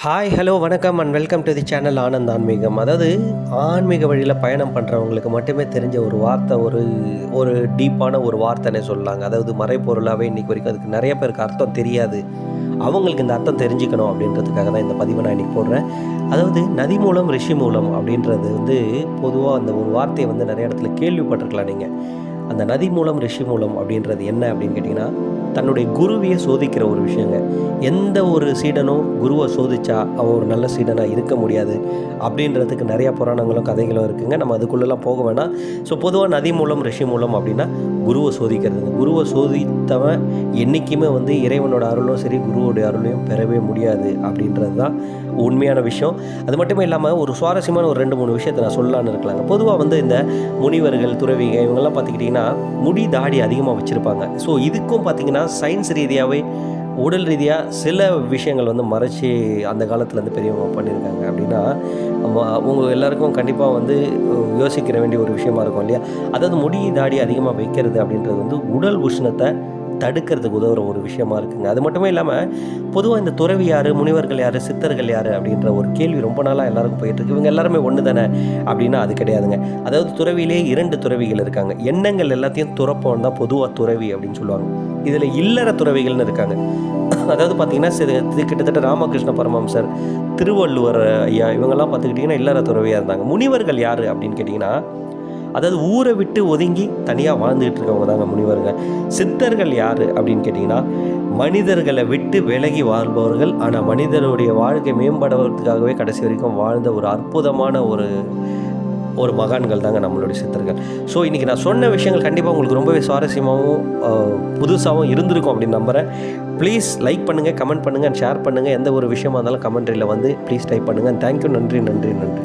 Hi hello வணக்கம் and welcome to the channel Anand ஆன்மீகம். அதாவது ஆன்மீக வழியில் பயணம் பண்ணுறவங்களுக்கு மட்டுமே தெரிஞ்ச ஒரு வார்த்தை ஒரு ஒரு டீப்பான ஒரு வார்த்தைனே சொல்லலாங்க. அதாவது மறைப்பொருளாகவே இன்றைக்கி வரைக்கும் அதுக்கு நிறைய பேருக்கு அர்த்தம் தெரியாது. அவங்களுக்கு இந்த அர்த்தம் தெரிஞ்சுக்கணும் அப்படின்றதுக்காக தான் இந்த பதிவை நான் இன்றைக்கி போடுறேன். அதாவது நதி மூலம் ரிஷி மூலம் அப்படின்றது வந்து பொதுவாக அந்த ஒரு வார்த்தையை வந்து நிறைய இடத்துல கேள்விப்பட்டிருக்கலாம் நீங்கள் அந்த நதி மூலம் ரிஷி மூலம் அப்படின்றது என்ன அப்படின்னு கேட்டிங்கன்னா தன்னுடைய குருவியை சோதிக்கிற ஒரு விஷயங்க. எந்த ஒரு சீடனும் குருவை சோதிச்சா அவன் ஒரு நல்ல சீடனாக இருக்க முடியாது அப்படின்றதுக்கு நிறையா புராணங்களும் கதைகளும் இருக்குங்க. நம்ம அதுக்குள்ளெல்லாம் போக வேணாம். ஸோ பொதுவாக நதி மூலம் ரிஷி மூலம் அப்படின்னா குருவை சோதிக்கிறதுங்க. குருவை சோதித்தவன் என்றைக்குமே வந்து இறைவனோட அருளும் சரி குருவோடைய அருளையும் பெறவே முடியாது அப்படின்றது தான் உண்மையான விஷயம். அது மட்டுமே இல்லாமல் ஒரு சுவாரஸ்யமான ஒரு ரெண்டு மூணு விஷயத்தை நான் சொல்லலான்னு இருக்கலாங்க. பொதுவாக வந்து இந்த முனிவர்கள் துறவிகள் இவங்கெல்லாம் பார்த்துக்கிட்டிங்கன்னா முடி தாடி அதிகமாக வச்சுருப்பாங்க. ஸோ இதுக்கும் பார்த்தீங்கன்னா சயின்ஸ் ரீதியாகவே உடல் ரீதியாக சில விஷயங்கள் வந்து மறைச்சி அந்த காலத்தில் வந்து பெரியவங்க பண்ணியிருக்காங்க அப்படின்னா உங்கள் எல்லாருக்கும் கண்டிப்பாக வந்து யோசிக்கிற வேண்டிய ஒரு விஷயமா இருக்கும் இல்லையா? அதாவது முடி தாடி அதிகமாக வைக்கிறது அப்படின்றது வந்து உடல் உஷ்ணத்தை தடுக்கிறதுக்கு உதவுற ஒரு விஷயமா இருக்குங்க. அது மட்டுமே இல்லாமல் பொதுவாக இந்த துறவி யார் முனிவர்கள் யார் சித்தர்கள் யார் அப்படின்ற ஒரு கேள்வி ரொம்ப நாளாக எல்லாருக்கும் போயிட்டு இருக்கு. இவங்க எல்லாருமே ஒன்று தானே அப்படின்னா அது கிடையாதுங்க. அதாவது துறவிலே இரண்டு துறவிகள் இருக்காங்க. எண்ணங்கள் எல்லாத்தையும் துறப்பவன் தான் பொதுவாக துறவி அப்படின்னு சொல்லுவாங்க. இதில் இல்லற துறவிகள்னு இருக்காங்க. அதாவது பார்த்தீங்கன்னா சிறு- கிட்டத்தட்ட ராமகிருஷ்ண பரமம்சர் திருவள்ளுவர் ஐயா இவங்கெல்லாம் பார்த்துக்கிட்டிங்கன்னா இல்லற துறவியாக இருந்தாங்க. முனிவர்கள் யார் அப்படின்னு கேட்டிங்கன்னா அதாவது ஊரை விட்டு ஒதுங்கி தனியாக வாழ்ந்துகிட்டு இருக்கவங்க தாங்க முனிவருங்க சித்தர்கள் யார் அப்படின்னு கேட்டிங்கன்னா மனிதர்களை விட்டு விலகி வாழ்பவர்கள். ஆனால் மனிதனுடைய வாழ்க்கை மேம்படுவதற்காகவே கடைசி வரைக்கும் வாழ்ந்த ஒரு அற்புதமான ஒரு ஒரு மகான்கள் தாங்க நம்மளுடைய சித்தர்கள். ஸோ இன்றைக்கி நான் சொன்ன விஷயங்கள் கண்டிப்பாக உங்களுக்கு ரொம்பவே சுவாரஸ்யமாகவும் புதுசாகவும் இருந்திருக்கும் அப்படின்னு நம்புகிறேன் ப்ளீஸ் லைக் பண்ணுங்கள் கமெண்ட் பண்ணுங்கள் ஷேர் பண்ணுங்கள் எந்த ஒரு விஷயமா இருந்தாலும் கமெண்ட்ரியில் வந்து ப்ளீஸ் டைப் பண்ணுங்கள் தேங்க்யூ நன்றி நன்றி நன்றி.